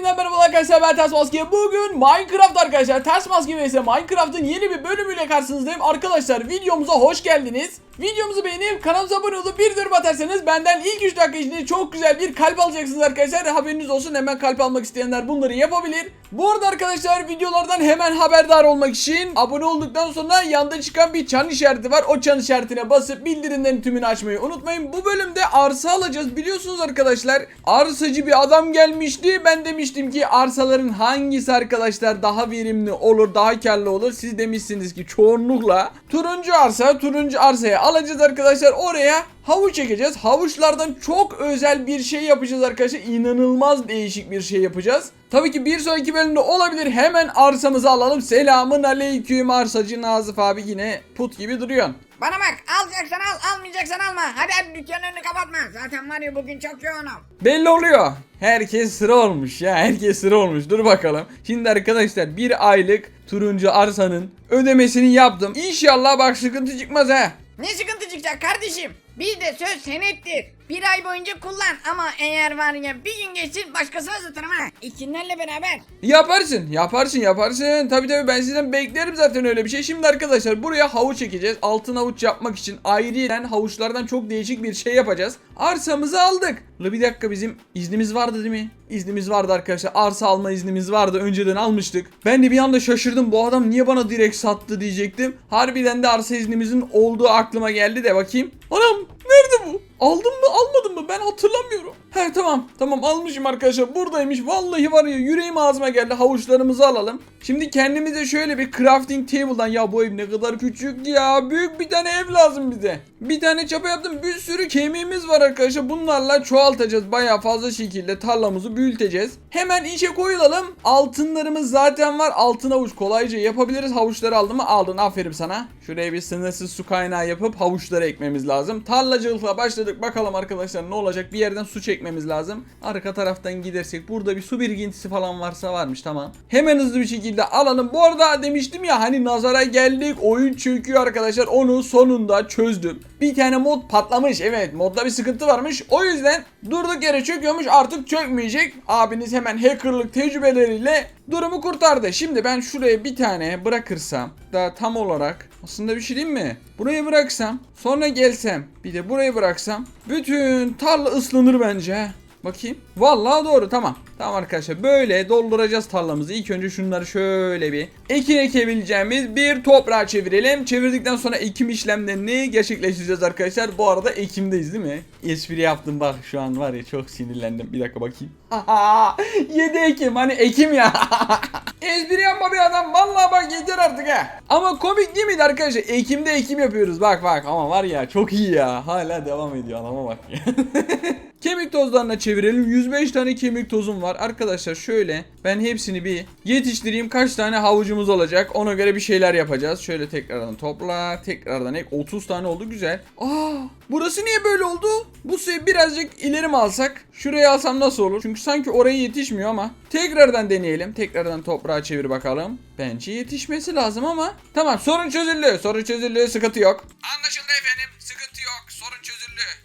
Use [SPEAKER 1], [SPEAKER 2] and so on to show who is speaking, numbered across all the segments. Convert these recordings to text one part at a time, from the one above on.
[SPEAKER 1] Yeniden merhaba arkadaşlar ben Ters Maske. Bugün Minecraft arkadaşlar. Ters Maske vs Minecraft'ın yeni bir bölümüyle karşınızdayım. Arkadaşlar videomuza hoş geldiniz. Videomuzu beğenip kanalımıza abone olup bir yorum atarsanız benden ilk 3 dakika içinde çok güzel bir kalp alacaksınız arkadaşlar. Haberiniz olsun hemen kalp almak isteyenler bunları yapabilir. Bu arada arkadaşlar videolardan hemen haberdar olmak için abone olduktan sonra yanda çıkan bir çan işareti var. O çan işaretine basıp bildirimlerin tümünü açmayı unutmayın. Bu bölümde arsa alacağız. Biliyorsunuz arkadaşlar arsacı bir adam gelmişti. Ben demiştim ki arsaların hangisi arkadaşlar daha verimli olur, daha karlı olur. Siz demişsiniz ki çoğunlukla turuncu arsa, turuncu arsaya alacağız arkadaşlar. Oraya havuç çekeceğiz. Havuçlardan çok özel bir şey yapacağız arkadaşlar. İnanılmaz değişik bir şey yapacağız. Tabii ki bir sonraki bölümde olabilir. Hemen arsamızı alalım. Selamın aleyküm arsacı Nazif abi yine put gibi duruyorsun.
[SPEAKER 2] Bana bak alacaksan al almayacaksan alma. Hadi hadi dükkanın önünü kapatma. Zaten var ya bugün çok yoğunum.
[SPEAKER 1] Belli oluyor. Herkes sıra olmuş ya. Herkes sıra olmuş. Dur bakalım. Şimdi arkadaşlar bir aylık turuncu arsanın ödemesini yaptım. İnşallah bak sıkıntı çıkmaz ha.
[SPEAKER 2] Ne sıkıntı çıkacak kardeşim? Bizde söz senettir. Bir ay boyunca kullan ama eğer var ya bir gün geçsin başkasına satarım ha. İkinlerle beraber.
[SPEAKER 1] Yaparsın, yaparsın, yaparsın. Tabii tabii ben sizden beklerim zaten öyle bir şey. Şimdi arkadaşlar buraya havuç çekeceğiz. Altın havuç yapmak için ayrıyen havuçlardan çok değişik bir şey yapacağız. Arsamızı aldık. La bir dakika bizim iznimiz vardı değil mi? İznimiz vardı arkadaşlar. Arsa alma iznimiz vardı. Önceden almıştık. Ben de bir anda şaşırdım. Bu adam niye bana direkt sattı diyecektim. Harbiden de arsa iznimizin olduğu aklıma geldi de bakayım. Anam nerede bu? Aldım mı almadım mı ben hatırlamıyorum. He tamam tamam almışım arkadaşlar buradaymış. Vallahi var ya yüreğim ağzıma geldi havuçlarımızı alalım. Şimdi kendimize şöyle bir crafting table'dan ya bu ev ne kadar küçük ya. Büyük bir tane ev lazım bize. Bir tane çapa yaptım bir sürü kemiğimiz var arkadaşlar. Bunlarla çoğaltacağız baya fazla şekilde tarlamızı büyüteceğiz. Hemen işe koyulalım. Altınlarımız zaten var. Altın havuç kolayca yapabiliriz. Havuçları aldın mı? Aldın aferin sana. Şuraya bir sınırsız su kaynağı yapıp havuçları ekmemiz lazım. Tarlacılıkla başladık. Bakalım arkadaşlar ne olacak? Bir yerden su çekmemiz lazım. Arka taraftan gidersek burada bir su birikintisi falan varsa varmış tamam. Hemen hızlı bir şekilde alalım. Bu arada demiştim ya hani nazara geldik. Oyun çöküyor arkadaşlar. Onu sonunda çözdüm. Bir tane mod patlamış. Evet modda bir sıkıntı varmış. O yüzden durduk yere çöküyormuş. Artık çökmeyecek. Abiniz hemen hackerlık tecrübeleriyle durumu kurtardı. Şimdi ben şuraya bir tane bırakırsam da tam olarak aslında bir şey diyeyim mi? Burayı bıraksam sonra gelsem bir de burayı bıraksam bütün tarla ıslanır bence. Bakayım. Vallahi doğru tamam. Tamam arkadaşlar böyle dolduracağız tarlamızı. İlk önce şunları şöyle bir ekin ekebileceğimiz bir toprağa çevirelim. Çevirdikten sonra ekim işlemlerini gerçekleştireceğiz arkadaşlar. Bu arada ekimdeyiz değil mi? Espri yaptım bak şu an var ya çok sinirlendim. Bir dakika bakayım. 7 Ekim hani Ekim ya. Espri yapma bir adam. Vallahi bak yeter artık ha. Ama komik değil miydi arkadaşlar? Ekim'de Ekim yapıyoruz. Bak bak ama var ya çok iyi ya. Hala devam ediyor adama bak. Kemik tozlarına çevirelim. 105 tane kemik tozum var. Arkadaşlar şöyle ben hepsini bir yetiştireyim. Kaç tane havucumuz olacak? Ona göre bir şeyler yapacağız. Şöyle tekrardan topla. Tekrardan ek. 30 tane oldu güzel. Aa, burası niye böyle oldu? Bu suyu birazcık ileri mi alsak? Şuraya alsam nasıl olur? Çünkü sanki oraya yetişmiyor ama. Tekrardan deneyelim. Tekrardan toprağa çevir bakalım. Bence yetişmesi lazım ama. Tamam sorun çözüldü. Sorun çözüldü. Sıkıntı yok. Anlaşıldı efendim.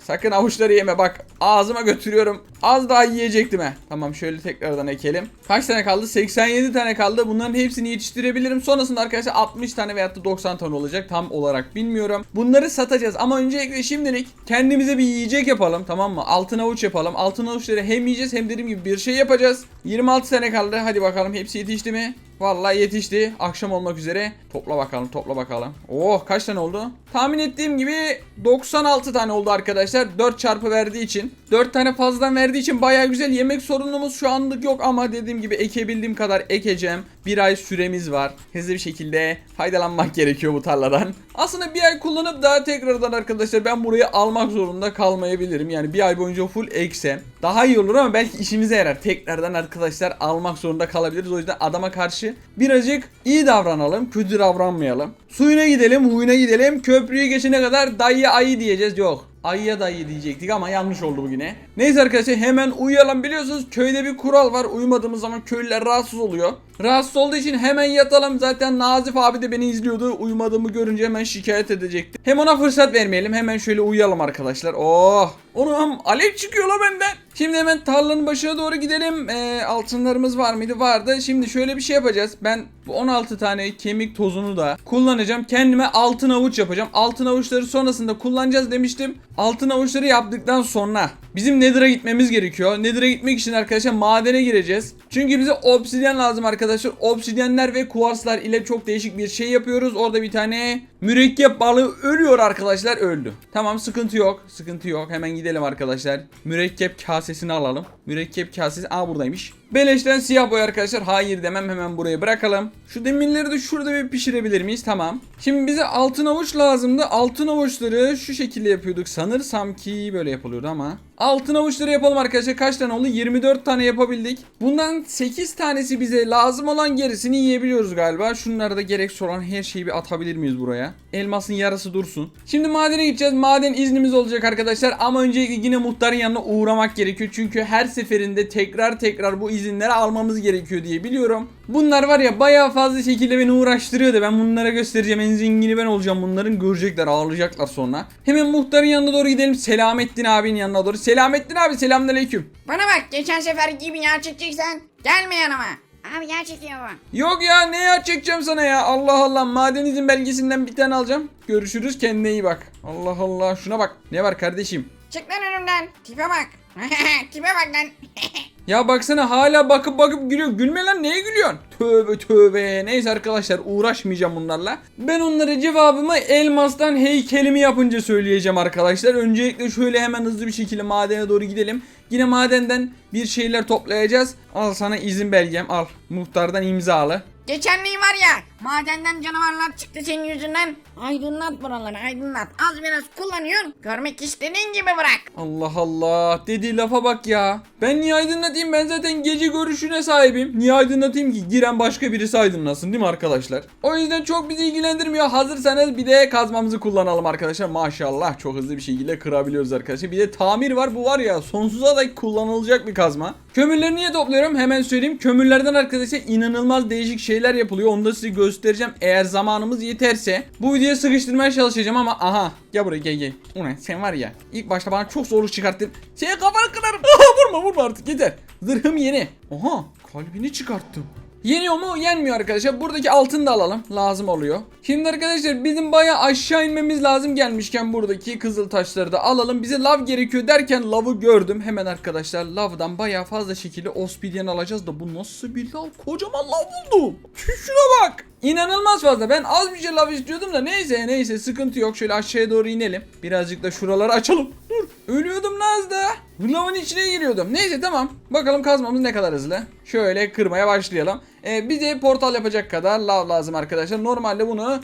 [SPEAKER 1] Sakın avuçları yeme bak. Ağzıma götürüyorum. Az daha yiyecektim he. Tamam şöyle tekrardan ekelim. Kaç tane kaldı? 87 tane kaldı. Bunların hepsini yetiştirebilirim. Sonrasında arkadaşlar 60 tane veyahut da 90 tane olacak. Tam olarak bilmiyorum. Bunları satacağız ama öncelikle şimdilik kendimize bir yiyecek yapalım. Tamam mı? Altın avuç yapalım. Altın avuçları hem yiyeceğiz hem dediğim gibi bir şey yapacağız. 26 tane kaldı. Hadi bakalım hepsi yetişti mi? Vallahi yetişti. Akşam olmak üzere. Topla bakalım, topla bakalım. Oh, kaç tane oldu? Tahmin ettiğim gibi 96 tane oldu arkadaşlar. 4 çarpı verdiği için. 4 tane fazladan verdiği için bayağı güzel. Yemek sorunumuz şu anlık yok ama dediğim gibi ekebildiğim kadar ekeceğim. Bir ay süremiz var. Hızlı bir şekilde faydalanmak gerekiyor bu tarladan. Aslında bir ay kullanıp daha tekrardan arkadaşlar ben burayı almak zorunda kalmayabilirim. Yani bir ay boyunca full eksem. Daha iyi olur ama belki işimize yarar. Tekrardan arkadaşlar almak zorunda kalabiliriz. O yüzden adama karşı birazcık iyi davranalım. Kötü davranmayalım. Suyuna gidelim, huyuna gidelim. Köprüyü geçene kadar dayı ayı diyeceğiz. Yok. Ayıya dayı diyecektik ama yanlış oldu bu yine. Neyse arkadaşlar hemen uyuyalım. Biliyorsunuz köyde bir kural var. Uyumadığımız zaman köylüler rahatsız oluyor. Rahatsız olduğu için hemen yatalım. Zaten Nazif abi de beni izliyordu. Uyumadığımı görünce hemen şikayet edecekti. Hem ona fırsat vermeyelim. Hemen şöyle uyuyalım arkadaşlar. Oh! Onu alev çıkıyor la benden. Şimdi hemen tarlanın başına doğru gidelim. Ee, altınlarımız var mıydı? Vardı. Şimdi şöyle bir şey yapacağız. Ben bu 16 tane kemik tozunu da kullanacağım. Kendime altın avuç yapacağım. Altın avuçları sonrasında kullanacağız demiştim. Altın avuçları yaptıktan sonra bizim Nether'a gitmemiz gerekiyor. Nether'a gitmek için arkadaşlar madene gireceğiz. Çünkü bize obsidyen lazım arkadaşlar. Obsidyenler ve kuarslar ile çok değişik bir şey yapıyoruz. Orada bir tane mürekkep balığı ölüyor arkadaşlar. Öldü. Tamam sıkıntı yok. Sıkıntı yok. Hemen gidelim arkadaşlar. Mürekkep kasesini alalım. Mürekkep kasesi. Aa buradaymış. Beleşten siyah boy arkadaşlar. Hayır demem hemen buraya bırakalım. Şu demirleri de şurada bir pişirebilir miyiz? Tamam. Şimdi bize altın avuç lazımdı. Altın avuçları şu şekilde yapıyorduk. Sanırsam ki böyle yapılıyordu ama. Altın avuçları yapalım arkadaşlar. Kaç tane oldu? 24 tane yapabildik. Bundan 8 tanesi bize lazım olan gerisini yiyebiliyoruz galiba. Şunlarda gereksiz olan her şeyi bir atabilir miyiz buraya? Elmasın yarısı dursun. Şimdi madene gideceğiz. Maden iznimiz olacak arkadaşlar. Ama öncelikle yine muhtarın yanına uğramak gerekiyor. Çünkü her seferinde tekrar tekrar bu izinleri almamız gerekiyor diye biliyorum. Bunlar var ya bayağı fazla şekilde beni uğraştırıyor da ben bunlara göstereceğim. En zengini ben olacağım bunların. Görecekler ağlayacaklar sonra. Hemen muhtarın yanına doğru gidelim. Selamettin abinin yanına doğru. Selamettin abi selamünaleyküm.
[SPEAKER 2] Bana bak geçen sefer gibi yağ çekeceksen gelme yanıma. Abi yağ çekiyor bu.
[SPEAKER 1] Yok ya ne ya çekeceğim sana ya. Allah Allah maden izin belgesinden bir tane alacağım. Görüşürüz kendine iyi bak. Allah Allah şuna bak. Ne var kardeşim?
[SPEAKER 2] Çık lan önümden. Tipe bak. Tipe bak lan.
[SPEAKER 1] Ya baksana hala bakıp bakıp gülüyor. Gülme lan neye gülüyorsun? Tövbe tövbe. Neyse arkadaşlar uğraşmayacağım bunlarla. Ben onlara cevabımı elmastan heykelimi yapınca söyleyeceğim arkadaşlar. Öncelikle şöyle hemen hızlı bir şekilde madene doğru gidelim. Yine madenden bir şeyler toplayacağız. Al sana izin belgem al. Muhtardan imzalı.
[SPEAKER 2] Geçenliği var ya madenden canavarlar çıktı senin yüzünden. Aydınlat buraları aydınlat. Az biraz kullanıyorsun. Görmek istediğin gibi bırak.
[SPEAKER 1] Allah Allah dediği lafa bak ya. Ben niye aydınlatayım ben zaten gece görüşüne sahibim. Niye aydınlatayım ki giren başka birisi aydınlasın değil mi arkadaşlar? O yüzden çok bizi ilgilendirmiyor. Hazırsanız bir de kazmamızı kullanalım arkadaşlar. Maşallah çok hızlı bir şekilde kırabiliyoruz arkadaşlar. Bir de tamir var bu var ya sonsuza dek kullanılacak bir kazma. Kömürleri niye topluyorum hemen söyleyeyim. Kömürlerden arkadaşlar inanılmaz değişik şeyler yapılıyor. Onu da size göstereceğim eğer zamanımız yeterse. Bu videoya sıkıştırmaya çalışacağım ama aha gel buraya gel gel. Ulan sen var ya ilk başta bana çok zorluk çıkarttın. Senin kafanı kırarım. Aha, vurma vurma artık yeter. Zırhım yeni. Aha kalbini çıkarttım. Yeniyor mu? Yenmiyor arkadaşlar. Buradaki altını da alalım. Lazım oluyor. Şimdi arkadaşlar bizim baya aşağı inmemiz lazım gelmişken buradaki kızıl taşları da alalım. Bize lav gerekiyor derken lavı gördüm. Hemen arkadaşlar lavdan baya fazla şekilde ospidyen alacağız da bu nasıl bir lav? Kocaman lav buldum. Şuna bak. İnanılmaz fazla. Ben az bir şey lav istiyordum da neyse neyse sıkıntı yok. Şöyle aşağıya doğru inelim. Birazcık da şuraları açalım. Dur. Ölüyordum Nazda. Lavın içine giriyordum. Neyse tamam. Bakalım kazmamız ne kadar hızlı. Şöyle kırmaya başlayalım. Ee, bize portal yapacak kadar lav lazım arkadaşlar. Normalde bunu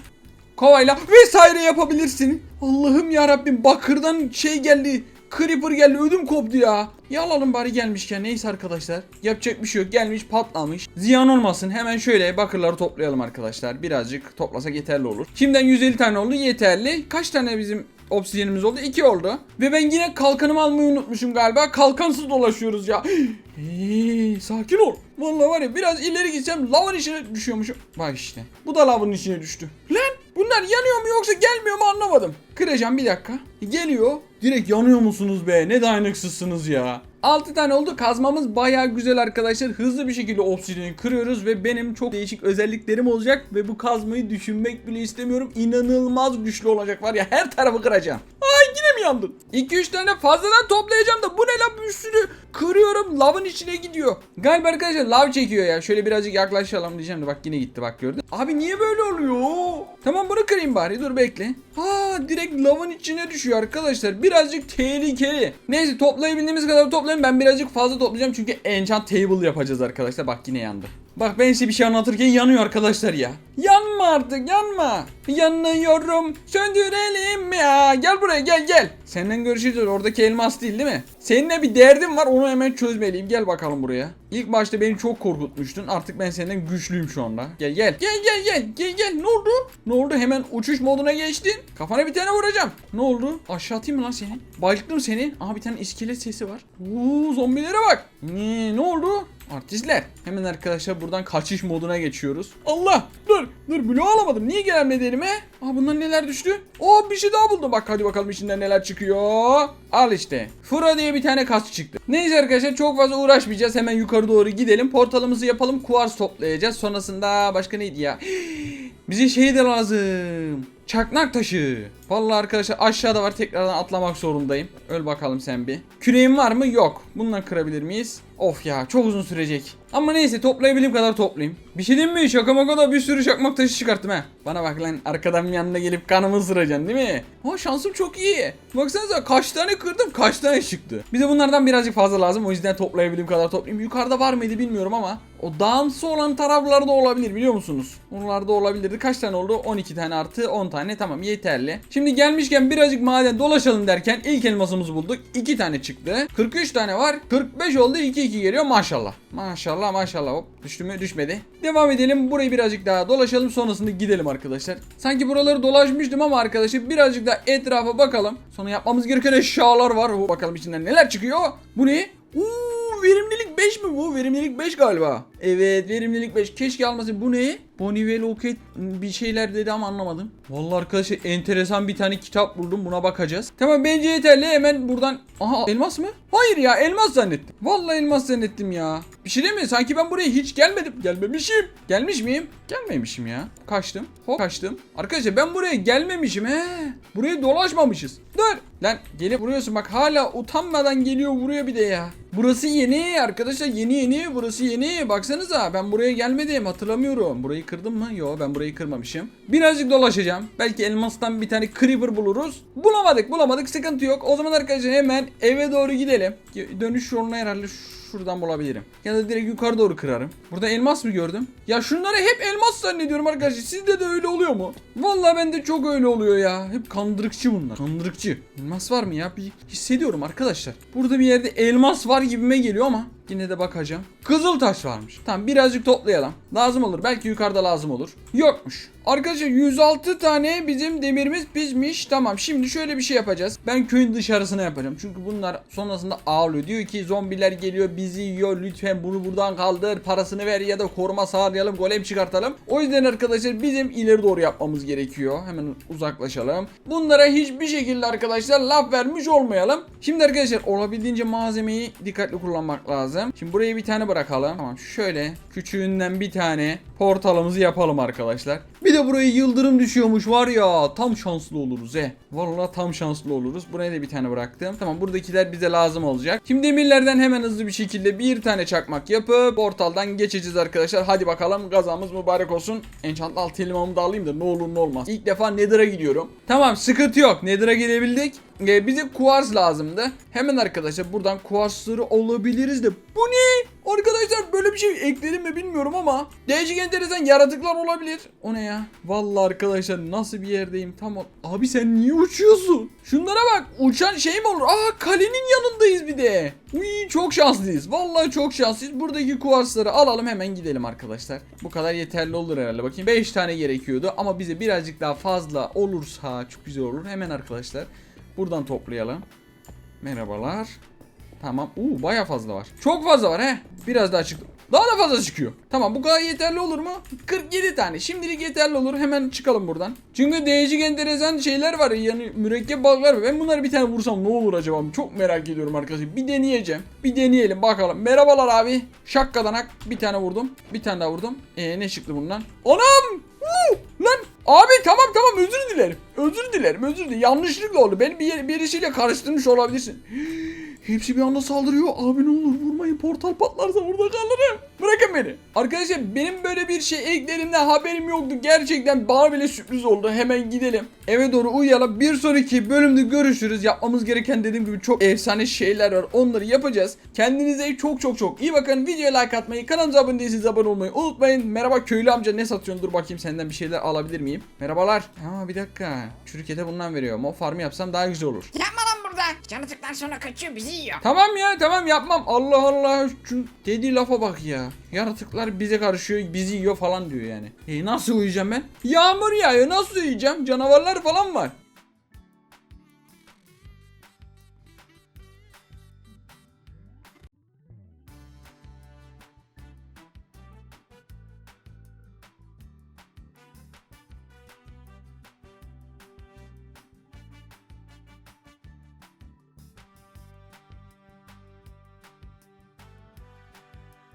[SPEAKER 1] kovayla vesaire yapabilirsin. Allah'ım ya Rabbim bakırdan şey geldi. Creeper geldi ödüm koptu ya. Ya alalım bari gelmişken neyse arkadaşlar. Yapacak bir şey yok gelmiş patlamış. Ziyan olmasın hemen şöyle bakırları toplayalım arkadaşlar. Birazcık toplasak yeterli olur. Şimdiden 150 tane oldu yeterli. Kaç tane bizim obsidyenimiz oldu? 2 oldu. Ve ben yine kalkanımı almayı unutmuşum galiba. Kalkansız dolaşıyoruz ya. Hey, sakin ol. Vallahi var ya biraz ileri gitsem lavın içine düşüyormuşum. Bak işte. Bu da lavın içine düştü. Lan bunlar yanıyor mu yoksa gelmiyor mu anlamadım. Kıracağım bir dakika. Geliyor. Direkt yanıyor musunuz be? Ne dayanıksızsınız ya. 6 tane oldu. Kazmamız baya güzel arkadaşlar. Hızlı bir şekilde obsidiyeni kırıyoruz ve benim çok değişik özelliklerim olacak ve bu kazmayı düşünmek bile istemiyorum. İnanılmaz güçlü olacak var ya her tarafı kıracağım. Yine mi yandın? 2-3 tane fazladan toplayacağım da bu ne lan bir sürü kırıyorum lavın içine gidiyor. Galiba arkadaşlar lav çekiyor ya. Şöyle birazcık yaklaşalım diyeceğim de bak yine gitti bak gördün. Abi niye böyle oluyor? Tamam bunu kırayım bari dur bekle. Ha direkt lavın içine düşüyor arkadaşlar. Birazcık tehlikeli. Neyse toplayabildiğimiz kadar toplayalım. Ben birazcık fazla toplayacağım çünkü enchant table yapacağız arkadaşlar. Bak yine yandı. Bak ben size bir şey anlatırken yanıyor arkadaşlar ya. Yanma artık yanma. Yanıyorum söndürelim ya. Gel buraya gel gel. Senden görüşeceğiz oradaki elmas değil değil mi? Seninle bir derdim var onu hemen çözmeliyim. Gel bakalım buraya. İlk başta beni çok korkutmuştun. Artık ben senden güçlüyüm şu anda. Gel gel. Gel gel gel. Gel gel. Ne oldu? Ne oldu? Hemen uçuş moduna geçtin. Kafana bir tane vuracağım. Ne oldu? Aşağı atayım mı lan seni? Bayılttım seni. Aha bir tane iskelet sesi var. Oo zombilere bak. Ne, ne oldu? Artistler. Hemen arkadaşlar buradan kaçış moduna geçiyoruz. Allah! Dur! Dur bloğu alamadım. Niye gelmedi elime? Aa bundan neler düştü? Oo bir şey daha buldum. Bak hadi bakalım içinden neler çıkıyor. Al işte. Fura diye bir tane kas çıktı. Neyse arkadaşlar çok fazla uğraşmayacağız. Hemen yukarı doğru gidelim. Portalımızı yapalım. Kuvars toplayacağız. Sonrasında başka neydi ya? Bize şey de lazım. Çaknak taşı. Vallahi arkadaşlar aşağıda var tekrardan atlamak zorundayım. Öl bakalım sen bir. Küreğin var mı? Yok. Bununla kırabilir miyiz? Of ya çok uzun sürecek. Ama neyse toplayabildiğim kadar toplayayım. Bir şey mi? Şaka maka da bir sürü çakmak taşı çıkarttım ha. Bana bak lan arkadan yanına gelip kanımı ısıracaksın değil mi? Ha şansım çok iyi. Baksanıza kaç tane kırdım kaç tane çıktı. Bize bunlardan birazcık fazla lazım. O yüzden toplayabildiğim kadar toplayayım. Yukarıda var mıydı bilmiyorum ama o dağımsı olan taraflarda olabilir biliyor musunuz? Onlarda olabilirdi. Kaç tane oldu? 12 tane artı 10 tane tamam yeterli. Şimdi gelmişken birazcık maden dolaşalım derken ilk elmasımızı bulduk. 2 tane çıktı. 43 tane var. 45 oldu 2 2 geliyor maşallah. Maşallah maşallah hop düştü mü düşmedi. Devam edelim burayı birazcık daha dolaşalım sonrasında gidelim arkadaşlar. Sanki buraları dolaşmıştım ama arkadaşlar birazcık daha etrafa bakalım. Sonra yapmamız gereken eşyalar var. Bakalım içinden neler çıkıyor. Bu ne? Uuu verimlilik 5 mi bu? Verimlilik 5 galiba. Evet verimlilik 5. Keşke almasın. Bu ne? Bonnie Loket bir şeyler dedi ama anlamadım. Vallahi arkadaşlar enteresan bir tane kitap buldum. Buna bakacağız. Tamam bence yeterli. Hemen buradan. Aha elmas mı? Hayır ya elmas zannettim. Vallahi elmas zannettim ya. Bir şey mi? Sanki ben buraya hiç gelmedim. Gelmemişim. Gelmiş miyim? Gelmemişim ya. Kaçtım. Hop kaçtım. Arkadaşlar ben buraya gelmemişim he. Buraya dolaşmamışız. Dur. Lan gelip vuruyorsun bak hala utanmadan geliyor vuruyor bir de ya. Burası yeni arkadaşlar yeni yeni burası yeni baksanıza ben buraya gelmedim hatırlamıyorum. Burayı kırdım mı? Yo ben burayı kırmamışım. Birazcık dolaşacağım. Belki elmastan bir tane creeper buluruz. Bulamadık bulamadık sıkıntı yok. O zaman arkadaşlar hemen eve doğru gidelim. Dönüş yoluna herhalde şuradan bulabilirim. Ya da direkt yukarı doğru kırarım. Burada elmas mı gördüm? Ya şunları hep elmas zannediyorum arkadaşlar. Sizde de öyle oluyor mu? Vallahi bende çok öyle oluyor ya. Hep kandırıkçı bunlar. Kandırıkçı. Elmas var mı ya? Bir hissediyorum arkadaşlar. Burada bir yerde elmas var gibime geliyor ama Yine de bakacağım. Kızıl taş varmış. Tamam birazcık toplayalım. Lazım olur. Belki yukarıda lazım olur. Yokmuş. Arkadaşlar 106 tane bizim demirimiz pişmiş. Tamam şimdi şöyle bir şey yapacağız. Ben köyün dışarısına yapacağım. Çünkü bunlar sonrasında ağlıyor. Diyor ki zombiler geliyor bizi yiyor. Lütfen bunu buradan kaldır. Parasını ver ya da koruma sağlayalım. Golem çıkartalım. O yüzden arkadaşlar bizim ileri doğru yapmamız gerekiyor. Hemen uzaklaşalım. Bunlara hiçbir şekilde arkadaşlar laf vermiş olmayalım. Şimdi arkadaşlar olabildiğince malzemeyi dikkatli kullanmak lazım. Şimdi buraya bir tane bırakalım. Tamam şöyle küçüğünden bir tane portalımızı yapalım arkadaşlar. Bir de buraya yıldırım düşüyormuş var ya tam şanslı oluruz he. Vallahi tam şanslı oluruz. Buraya da bir tane bıraktım. Tamam buradakiler bize lazım olacak. Şimdi demirlerden hemen hızlı bir şekilde bir tane çakmak yapıp portaldan geçeceğiz arkadaşlar. Hadi bakalım gazamız mübarek olsun. Enchantlı alt elimamı da alayım da ne olur ne olmaz. İlk defa Nether'a gidiyorum. Tamam sıkıntı yok. Nether'a gidebildik. Ee, bize kuvars lazımdı. Hemen arkadaşlar buradan kuvarsları alabiliriz de. Bu ne? Arkadaşlar böyle bir şey ekledim mi bilmiyorum ama değişik enteresan yaratıklar olabilir. O ne ya? Vallahi arkadaşlar nasıl bir yerdeyim tam Abi sen niye uçuyorsun? Şunlara bak uçan şey mi olur? Aa kalenin yanındayız bir de. Uy çok şanslıyız. Vallahi çok şanslıyız. Buradaki kuvarsları alalım hemen gidelim arkadaşlar. Bu kadar yeterli olur herhalde. Bakayım 5 tane gerekiyordu ama bize birazcık daha fazla olursa çok güzel olur. Hemen arkadaşlar buradan toplayalım. Merhabalar. Tamam. Uuu baya fazla var. Çok fazla var he. Biraz daha çıktı. Daha da fazla çıkıyor. Tamam bu kadar yeterli olur mu? 47 tane. Şimdilik yeterli olur. Hemen çıkalım buradan. Çünkü değişik enteresan şeyler var. Yani mürekkep balıklar var. Ben bunları bir tane vursam ne olur acaba? Çok merak ediyorum arkadaşlar. Bir deneyeceğim. Bir deneyelim bakalım. Merhabalar abi. Şakkadanak. Bir tane vurdum. Bir tane daha vurdum. Ee ne çıktı bundan? Anam! Woo! Lan abi tamam tamam özür dilerim. Özür dilerim özür dilerim. Yanlışlıkla oldu. Beni bir birisiyle karıştırmış olabilirsin. Hepsi bir anda saldırıyor. Abi ne olur vurmayın. Portal patlarsa burada kalırım. Bırakın beni. Arkadaşlar benim böyle bir şey eklerimde haberim yoktu. Gerçekten bana bile sürpriz oldu. Hemen gidelim. Eve doğru uyuyalım. Bir sonraki bölümde görüşürüz. Yapmamız gereken dediğim gibi çok efsane şeyler var. Onları yapacağız. Kendinize çok çok çok iyi bakın. Videoya like atmayı, kanalımıza abone değilseniz abone olmayı unutmayın. Merhaba köylü amca ne satıyorsun? Dur bakayım senden bir şeyler alabilir miyim? Merhabalar. Aa bir dakika. Çürük ete bundan veriyor. Mo farmı yapsam daha güzel olur.
[SPEAKER 2] Yapma burada. Yaratıklar sonra kaçıyor bizi yiyor.
[SPEAKER 1] Tamam ya tamam yapmam. Allah Allah. Şu dediği lafa bak ya. Yaratıklar bize karışıyor bizi yiyor falan diyor yani. E nasıl uyuyacağım ben? Yağmur yağıyor nasıl uyuyacağım? Canavarlar falan var.